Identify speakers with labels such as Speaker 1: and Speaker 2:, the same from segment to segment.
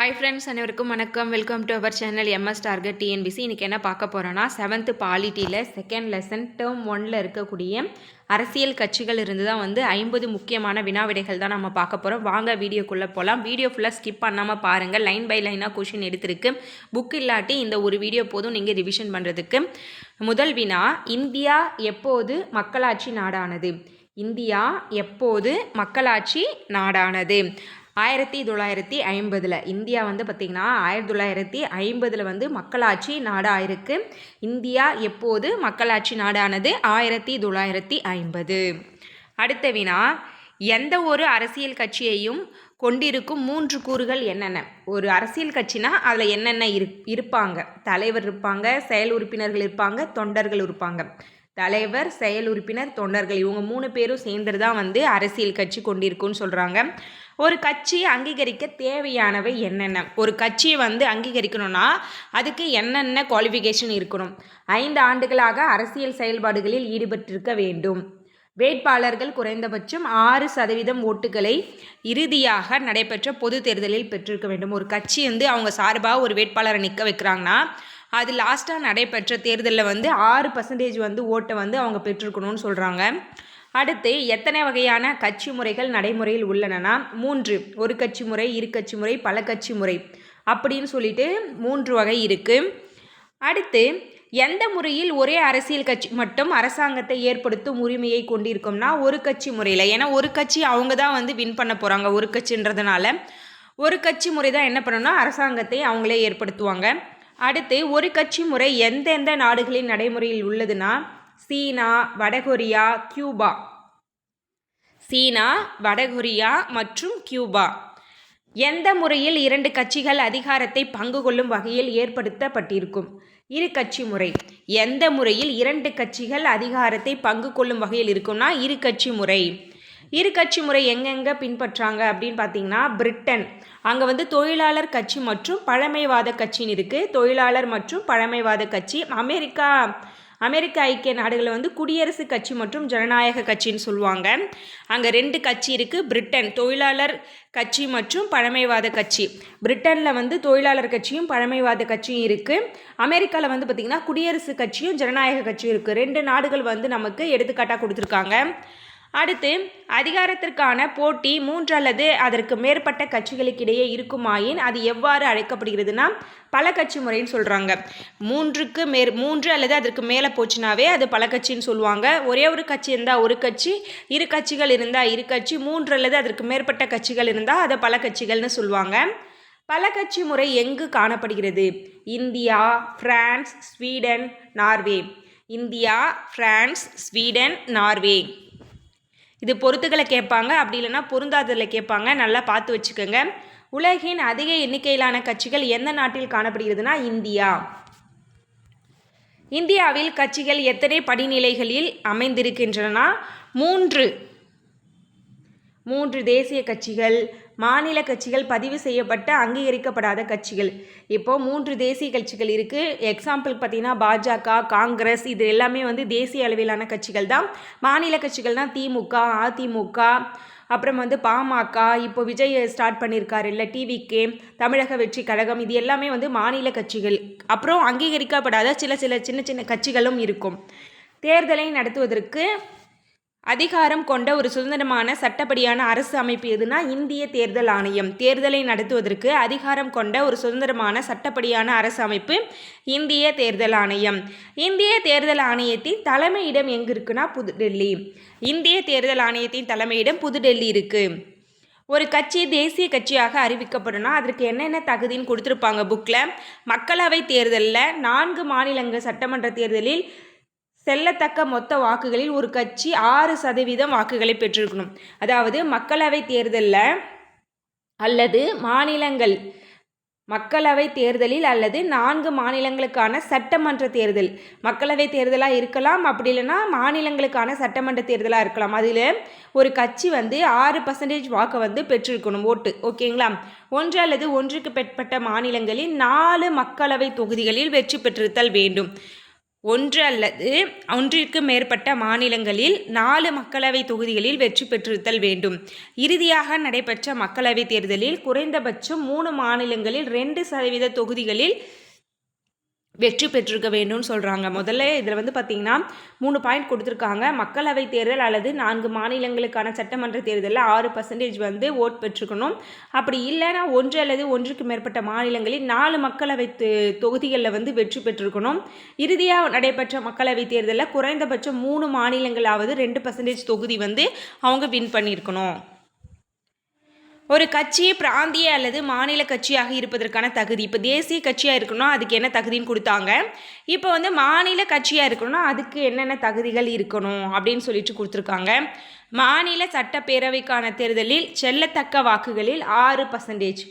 Speaker 1: Hi friends அனைவருக்கும் வணக்கம். Welcome to our channel MS target TNPSC இன்றைக்கி என்ன பார்க்க போகிறோன்னா செவன்த்து பாலிட்டியில் செகண்ட் லெசன் டேர்ம் ஒனில் இருக்கக்கூடிய அரசியல் கட்சிகள் இருந்து தான் வந்து ஐம்பது முக்கியமான வினாவிடைகள் தான் நம்ம பார்க்க போகிறோம் வாங்க வீடியோக்குள்ளே போகலாம் வீடியோ ஃபுல்லாக ஸ்கிப் பண்ணாமல் பாருங்கள் லைன் பை லைனாக கொஷின் எடுத்திருக்கு. புக் இல்லாட்டி இந்த ஒரு வீடியோ போதும் நீங்கள் ரிவிஷன் பண்ணுறதுக்கு முதல் வினா இந்தியா எப்போது மக்களாட்சி நாடானது? இந்தியா எப்போது மக்களாட்சி நாடானது? ஆயிரத்தி தொள்ளாயிரத்தி ஐம்பதில் இந்தியா வந்து பார்த்திங்கன்னா ஆயிரத்தி தொள்ளாயிரத்தி ஐம்பதில் வந்து மக்களாட்சி நாடாக இருக்குது இந்தியா எப்போது மக்களாட்சி நாடானது? ஆயிரத்தி தொள்ளாயிரத்தி ஐம்பது. அடுத்த வினா எந்த ஒரு அரசியல் கட்சியையும் கொண்டிருக்கும் மூன்று கூறுகள் என்னென்ன? ஒரு அரசியல் கட்சினா அதில் என்னென்ன இரு இருப்பாங்க? தலைவர் இருப்பாங்க செயல் உறுப்பினர்கள் இருப்பாங்க தொண்டர்கள் இருப்பாங்க. தலைவர் செயல் உறுப்பினர் தொண்டர்கள் இவங்க மூணு பேரும் சேர்ந்துட்டு தான் வந்து அரசியல் கட்சி கொண்டிருக்குன்னு சொல்கிறாங்க ஒரு கட்சியை அங்கீகரிக்க தேவையானவை என்னென்ன? ஒரு கட்சியை வந்து அங்கீகரிக்கணும்னா அதுக்கு என்னென்ன குவாலிஃபிகேஷன் இருக்கணும்? ஐந்து ஆண்டுகளாக அரசியல் செயல்பாடுகளில் ஈடுபட்டிருக்க வேண்டும். வேட்பாளர்கள் குறைந்தபட்சம் ஆறு சதவீதம் ஓட்டுகளை இறுதியாக நடைபெற்ற பொது தேர்தலில் பெற்றிருக்க வேண்டும். ஒரு கட்சி வந்து அவங்க சார்பாக ஒரு வேட்பாளரை நிற்க வைக்கிறாங்கன்னா அது லாஸ்ட்டாக நடைபெற்ற தேர்தலில் வந்து ஆறு பர்சன்டேஜ் வந்து ஓட்டை வந்து அவங்க பெற்றிருக்கணும்னு சொல்கிறாங்க அடுத்து எத்தனை வகையான கட்சி முறைகள் நடைமுறையில் உள்ளனனா? மூன்று. ஒரு கட்சி முறை இரு கட்சி முறை பல கட்சி முறை அப்படின்னு சொல்லிட்டு மூன்று வகை இருக்குது அடுத்து எந்த முறையில் ஒரே அரசியல் கட்சி மட்டும் அரசாங்கத்தை ஏற்படுத்தும் உரிமையை கொண்டிருக்கும்னா ஒரு கட்சி முறையில். ஏன்னா ஒரு கட்சி அவங்க தான் வந்து வின் பண்ண போகிறாங்க ஒரு கட்சின்றதுனால. ஒரு கட்சி முறை தான் என்ன பண்ணணும்னா அரசாங்கத்தை அவங்களே ஏற்படுத்துவாங்க. அடுத்து ஒரு கட்சி முறை எந்தெந்த நாடுகளின் நடைமுறையில் உள்ளதுன்னா சீனா வடகொரியா கியூபா. சீனா வடகொரியா மற்றும் கியூபா. எந்த முறையில் இரண்டு கட்சிகள் அதிகாரத்தை பங்கு கொள்ளும் வகையில் ஏற்படுத்தப்பட்டிருக்கும்? இரு கட்சி முறை. எந்த முறையில் இரண்டு கட்சிகள் அதிகாரத்தை பங்கு கொள்ளும் வகையில் இருக்கும்னா இரு கட்சி முறை. இரு கட்சி முறை எங்கெங்கே பின்பற்றாங்க அப்படின்னு பார்த்தீங்கன்னா பிரிட்டன். அங்கே வந்து தொழிலாளர் கட்சி மற்றும் பழமைவாத கட்சின்னு இருக்குது தொழிலாளர் மற்றும் பழமைவாத கட்சி. அமெரிக்கா. அமெரிக்க ஐக்கிய நாடுகளில் வந்து குடியரசு கட்சி மற்றும் ஜனநாயக கட்சின்னு சொல்லுவாங்க. அங்கே ரெண்டு கட்சி இருக்குது பிரிட்டன் தொழிலாளர் கட்சி மற்றும் பழமைவாத கட்சி. பிரிட்டனில் வந்து தொழிலாளர் கட்சியும் பழமைவாத கட்சியும் இருக்குது அமெரிக்காவில் வந்து பார்த்திங்கன்னா குடியரசு கட்சியும் ஜனநாயக கட்சியும் இருக்குது ரெண்டு நாடுகள் வந்து நமக்கு எடுத்துக்காட்டாக கொடுத்துருக்காங்க. அடுத்து அதிகாரத்திற்கான போட்டி மூன்று அல்லது அதற்கு மேற்பட்ட கட்சிகளுக்கிடையே இருக்குமாயின் அது எவ்வாறு அழைக்கப்படுகிறதுனா பல கட்சி முறைன்னு சொல்கிறாங்க மூன்றுக்கு மேற் மூன்று அல்லது அதற்கு மேலே போச்சுனாவே அது பல கட்சின்னு சொல்லுவாங்க. ஒரே ஒரு கட்சி இருந்தால் ஒரு கட்சி இரு கட்சிகள் இருந்தால் இரு கட்சி மூன்று அல்லது அதற்கு மேற்பட்ட கட்சிகள் இருந்தால் அதை பல கட்சிகள்னு சொல்லுவாங்க. பல கட்சி முறை எங்கு காணப்படுகிறது? India France Sweden Norway. India France Sweden Norway. இது பொருத்துக்களை கேட்பாங்க அப்படி இல்லைன்னா பொருந்தாததில் கேட்பாங்க. நல்லா பார்த்து வச்சுக்கோங்க. உலகின் அதிக எண்ணிக்கையிலான கட்சிகள் எந்த நாட்டில் காணப்படுகிறதுனா இந்தியா. இந்தியாவில் கட்சிகள் எத்தனை படிநிலைகளில் அமைந்திருக்கின்றன மூன்று. மூன்று தேசிய கட்சிகள் மாநில கட்சிகள் பதிவு செய்யப்பட்ட அங்கீகரிக்கப்படாத கட்சிகள். இப்போது மூன்று தேசிய கட்சிகள் இருக்குது எக்ஸாம்பிள் பார்த்தீங்கன்னா பாஜக காங்கிரஸ் இது எல்லாமே வந்து தேசிய அளவிலான கட்சிகள் தான். மாநில கட்சிகள் தான் திமுக அதிமுக அப்புறம் வந்து பாமக இப்போ விஜய் ஸ்டார்ட் பண்ணியிருக்காரு இல்லை டிவிகே தமிழக வெற்றி கழகம் இது எல்லாமே வந்து மாநில கட்சிகள். அப்புறம் அங்கீகரிக்கப்படாத சில சில சின்ன சின்ன கட்சிகளும் இருக்கும். தேர்தலை நடத்துவதற்கு அதிகாரம் கொண்ட ஒரு சுதந்திரமான சட்டப்படியான அரசு அமைப்பு எதுனா இந்திய தேர்தல் ஆணையம். தேர்தலை நடத்துவதற்கு அதிகாரம் கொண்ட ஒரு சுதந்திரமான சட்டப்படியான அரசு அமைப்பு இந்திய தேர்தல் ஆணையம். இந்திய தேர்தல் ஆணையத்தின் தலைமையிடம் எங்கே இருக்குன்னா புதுடெல்லி. இந்திய தேர்தல் ஆணையத்தின் தலைமையிடம் புதுடெல்லி இருக்குது ஒரு கட்சி தேசிய கட்சியாக அறிவிக்கப்படணும் அதற்கு என்னென்ன தகுதின்னு கொடுத்துருப்பாங்க புக்கில் மக்களவை தேர்தலில் நான்கு மாநிலங்கள் சட்டமன்ற தேர்தலில் செல்லத்தக்க மொத்த வாக்குகளில் ஒரு கட்சி ஆறு சதவீதம் வாக்குகளை பெற்றிருக்கணும். அதாவது மக்களவை தேர்தலில் அல்லது மாநிலங்கள் மக்களவை தேர்தலில் அல்லது நான்கு மாநிலங்களுக்கான சட்டமன்ற தேர்தல். மக்களவை தேர்தலாக இருக்கலாம் அப்படி இல்லைன்னா மாநிலங்களுக்கான சட்டமன்ற தேர்தலாக இருக்கலாம். அதில் ஒரு கட்சி வந்து ஆறு பர்சன்டேஜ் வாக்கை வந்து பெற்றிருக்கணும் ஓட்டு. ஓகேங்களா? ஒன்று அல்லது ஒன்றுக்கு பெற்பட்ட மாநிலங்களில் நாலு மக்களவை தொகுதிகளில் வெற்றி பெற்றிருத்தல் வேண்டும். ஒன்று அல்லது ஒன்றிற்கு மேற்பட்ட மாநிலங்களில் நாலு மக்களவை தொகுதிகளில் வெற்றி பெற்றிருத்தல் வேண்டும். இறுதியாக நடைபெற்ற மக்களவைத் தேர்தலில் குறைந்தபட்சம் மூணு மாநிலங்களில் ரெண்டு சதவீத தொகுதிகளில் வெற்றி பெற்றிருக்க வேண்டும்னு சொல்கிறாங்க முதல்ல இதில் வந்து பார்த்திங்கன்னா மூணு பாயிண்ட் கொடுத்துருக்காங்க. மக்களவை தேர்தல் அல்லது நான்கு மாநிலங்களுக்கான சட்டமன்ற தேர்தலில் ஆறு பர்சன்டேஜ் வந்து ஓட் பெற்றுக்கணும் அப்படி இல்லைன்னா ஒன்று அல்லது ஒன்றுக்கு மேற்பட்ட மாநிலங்களில் நாலு மக்களவை தொகுதிகளில் வந்து வெற்றி பெற்றிருக்கணும். இறுதியாக நடைபெற்ற மக்களவை தேர்தலில் குறைந்தபட்சம் மூணு மாநிலங்களாவது ரெண்டு பர்சன்டேஜ் தொகுதி வந்து அவங்க வின் பண்ணியிருக்கணும். ஒரு கட்சி பிராந்திய அல்லது மாநில கட்சியாக இருப்பதற்கான தகுதி. இப்போ தேசிய கட்சியாக இருக்கணும்னா அதுக்கு என்ன தகுதின்னு கொடுத்தாங்க. இப்போ வந்து மாநில கட்சியாக இருக்கணும்னா அதுக்கு என்னென்ன தகுதிகள் இருக்கணும் அப்படின்னு சொல்லிட்டு கொடுத்துருக்காங்க. மாநில சட்டப்பேரவைக்கான தேர்தலில் செல்லத்தக்க வாக்குகளில் ஆறு பர்சன்டேஜ்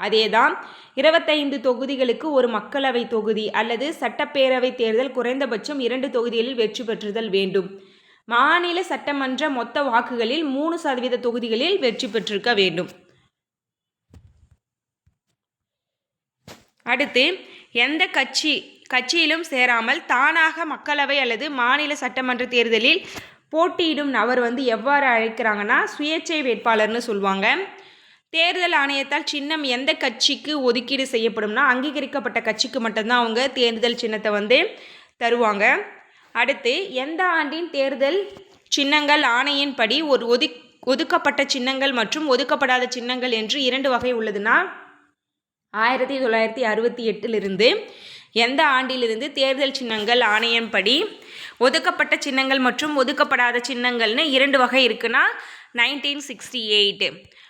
Speaker 1: அதே தான் இருபத்தைந்து தொகுதிகளுக்கு ஒரு மக்களவை தொகுதி அல்லது சட்டப்பேரவை தேர்தல் குறைந்தபட்சம் இரண்டு தொகுதிகளில் வெற்றி பெற்றுதல் வேண்டும். மாநில சட்டமன்ற மொத்த வாக்குகளில் மூணு சதவீத தொகுதிகளில் வெற்றி பெற்றிருக்க வேண்டும். அடுத்து எந்த கட்சி கட்சியிலும் சேராமல் தானாக மக்களவை அல்லது மாநில சட்டமன்ற தேர்தலில் போட்டியிடும் நபர் வந்து எவ்வாறு அழைக்கிறாங்கன்னா சுயேட்சை வேட்பாளர்னு சொல்லுவாங்க. தேர்தல் ஆணையத்தால் சின்னம் எந்த கட்சிக்கு ஒதுக்கீடு செய்யப்படும்னா அங்கீகரிக்கப்பட்ட கட்சிக்கு மட்டும்தான் அவங்க தேர்தல் சின்னத்தை வந்து தருவாங்க. அடுத்து எந்த ஆண்டின் தேர்தல் சின்னங்கள் ஆணையின்படி ஒரு ஒதுக் ஒதுக்கப்பட்ட சின்னங்கள் மற்றும் ஒதுக்கப்படாத சின்னங்கள் என்று இரண்டு வகை உள்ளதுன்னா ஆயிரத்தி தொள்ளாயிரத்தி அறுபத்தி எட்டிலிருந்து எந்த ஆண்டிலிருந்து தேர்தல் சின்னங்கள் ஆணையம்படி ஒதுக்கப்பட்ட சின்னங்கள் மற்றும் ஒதுக்கப்படாத சின்னங்கள்னு இரண்டு வகை இருக்குன்னா நைன்டீன் சிக்ஸ்டி எயிட்.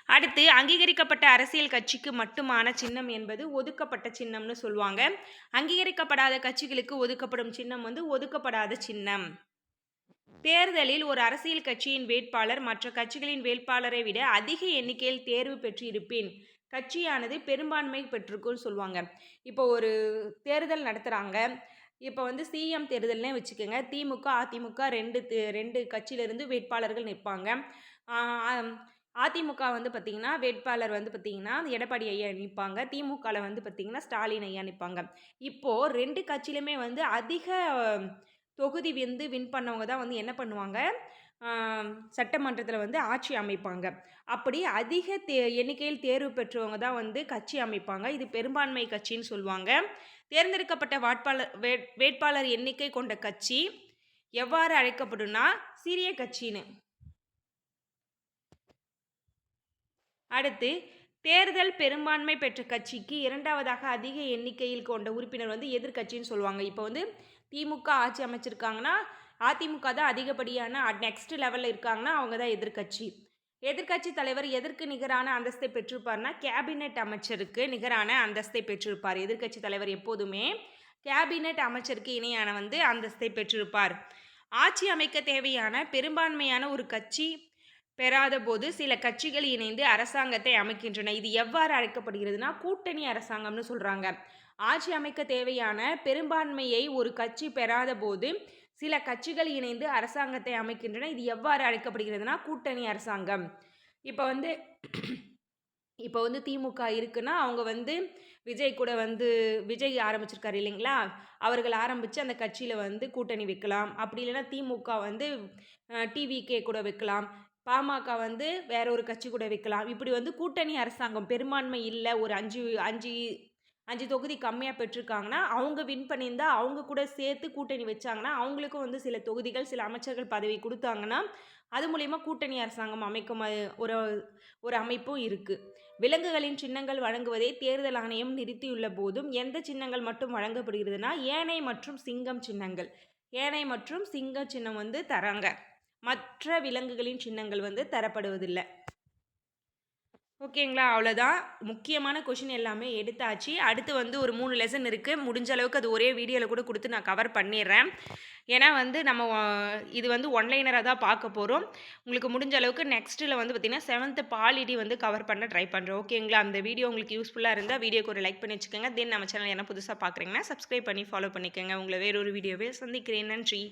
Speaker 1: அடுத்து அங்கீகரிக்கப்பட்ட அரசியல் கட்சிக்கு மட்டுமான சின்னம் என்பது ஒதுக்கப்பட்ட சின்னம்னு சொல்லுவாங்க. அங்கீகரிக்கப்படாத கட்சிகளுக்கு ஒதுக்கப்படும் சின்னம் வந்து ஒதுக்கப்படாத சின்னம். தேர்தலில் ஒரு அரசியல் கட்சியின் வேட்பாளர் மற்ற கட்சிகளின் வேட்பாளரை விட அதிக எண்ணிக்கையில் தேர்வு பெற்றிருப்பேன். கட்சியானது பெரும்பான்மை பெற்றிருக்கும்னு சொல்லுவாங்க. இப்போ ஒரு தேர்தல் நடத்துகிறாங்க இப்போ வந்து சிஎம் தேர்தல்னே வச்சுக்கோங்க. திமுக அதிமுக ரெண்டு ரெண்டு கட்சியிலேருந்து வேட்பாளர்கள் நிற்பாங்க. அதிமுக வந்து பார்த்திங்கன்னா வேட்பாளர் வந்து பார்த்திங்கன்னா எடப்பாடி ஐயா நிற்பாங்க. திமுகவில் வந்து பார்த்திங்கன்னா ஸ்டாலின் ஐயா நிற்பாங்க. இப்போது ரெண்டு கட்சியிலுமே வந்து அதிக தொகுதி வந்து வின் பண்ணவங்க தான் வந்து என்ன பண்ணுவாங்க? சட்டமன்றத்தில் வந்து ஆட்சி அமைப்பாங்க. அப்படி அதிக தே எண்ணிக்கையில் தேர்வு பெற்றவங்க தான் வந்து கட்சி அமைப்பாங்க. இது பெரும்பான்மை கட்சின்னு சொல்லுவாங்க. தேர்ந்தெடுக்கப்பட்ட வாட்பாளர் வே வேட்பாளர் எண்ணிக்கை கொண்ட கட்சி எவ்வாறு அழைக்கப்படும்னா சிறிய கட்சின்னு. அடுத்து தேர்தல் பெரும்பான்மை பெற்ற கட்சிக்கு இரண்டாவதாக அதிக எண்ணிக்கையில் கொண்ட உறுப்பினர் வந்து எதிர்கட்சின்னு சொல்லுவாங்க. இப்போ வந்து திமுக ஆட்சி அமைச்சிருக்காங்கன்னா அதிமுக தான் அதிகப்படியான நெக்ஸ்ட் லெவலில் இருக்காங்கன்னா அவங்க தான் எதிர்கட்சி எதிர்கட்சி தலைவர் எதற்கு நிகரான அந்தஸ்தை பெற்றிருப்பார்னா கேபினெட் அமைச்சருக்கு நிகரான அந்தஸ்தை பெற்றிருப்பார். எதிர்கட்சி தலைவர் எப்போதுமே கேபினெட் அமைச்சருக்கு இணையான வந்து அந்தஸ்தை பெற்றிருப்பார். ஆட்சி அமைக்க தேவையான பெரும்பான்மையான ஒரு கட்சி பெறாத போது சில கட்சிகள் இணைந்து அரசாங்கத்தை அமைக்கின்றன. இது எவ்வாறு அழைக்கப்படுகிறதுனா கூட்டணி அரசாங்கம்னு சொல்கிறாங்க ஆட்சி அமைக்க தேவையான பெரும்பான்மையை ஒரு கட்சி பெறாத போது சில கட்சிகள் இணைந்து அரசாங்கத்தை அமைக்கின்றன. இது எவ்வாறு அழைக்கப்படுகிறதுனா கூட்டணி அரசாங்கம். இப்போ வந்து இப்போ வந்து திமுக இருக்குன்னா அவங்க வந்து விஜய் கூட வந்து விஜய் ஆரம்பிச்சிருக்காரு இல்லைங்களா? அவர்கள் ஆரம்பித்து அந்த கட்சியில் வந்து கூட்டணி வைக்கலாம். அப்படி இல்லைன்னா திமுக வந்து டிவிகே கூட வைக்கலாம். பாமக வந்து வேற ஒரு கட்சி கூட வைக்கலாம். இப்படி வந்து கூட்டணி அரசாங்கம் பெரும்பான்மை இல்லை ஒரு அஞ்சு அஞ்சு அஞ்சு தொகுதி கம்மியாக பெற்றிருக்காங்கன்னா அவங்க வின் பண்ணியிருந்தால் அவங்க கூட சேர்த்து கூட்டணி வச்சாங்கன்னா அவங்களுக்கும் வந்து சில தொகுதிகள் சில அமைச்சர்கள் பதவி கொடுத்தாங்கன்னா அது மூலிமா கூட்டணி அரசாங்கம் அமைக்கும் ஒரு ஒரு அமைப்பும் இருக்குது விலங்குகளின் சின்னங்கள் வழங்குவதை தேர்தல் ஆணையம் நிறுத்தியுள்ள போதும் எந்த சின்னங்கள் மட்டும் வழங்கப்படுகிறதுனா ஏனை மற்றும் சிங்கம் சின்னங்கள். ஏனை மற்றும் சிங்க சின்னம் வந்து தராங்க. மற்ற விலங்குகளின் சின்னங்கள் வந்து தரப்படுவதில்லை. ஓகேங்களா? அவ்வளோதான் முக்கியமான கொஷின் எல்லாமே எடுத்தாச்சு. அடுத்து வந்து ஒரு மூணு லெசன் இருக்குது முடிஞ்ச அளவுக்கு அது ஒரே வீடியோவில் கூட கொடுத்து நான் கவர் பண்ணிடுறேன். ஏன்னா வந்து நம்ம இது வந்து ஒன்லைனராக தான் பார்க்க போகிறோம் உங்களுக்கு முடிஞ்ச அளவுக்கு நெக்ஸ்ட்டில் வந்து பார்த்திங்கன்னா செவன்த்து பாலிடி வந்து கவர் பண்ண ட்ரை பண்ணுறோம் ஓகேங்களா? அந்த வீடியோ உங்களுக்கு யூஸ்ஃபுல்லாக இருந்தால் வீடியோக்கு ஒரு லைக் பண்ணி வச்சுக்கோங்க. தென் நம்ம சேனல் என்ன புதுசாக பார்க்குறீங்கன்னா சப்ஸ்கிரைப் பண்ணி ஃபாலோ பண்ணிக்கோங்க. உங்களை வேறொரு வீடியோவே சந்திக்கிறேன். நன்றி.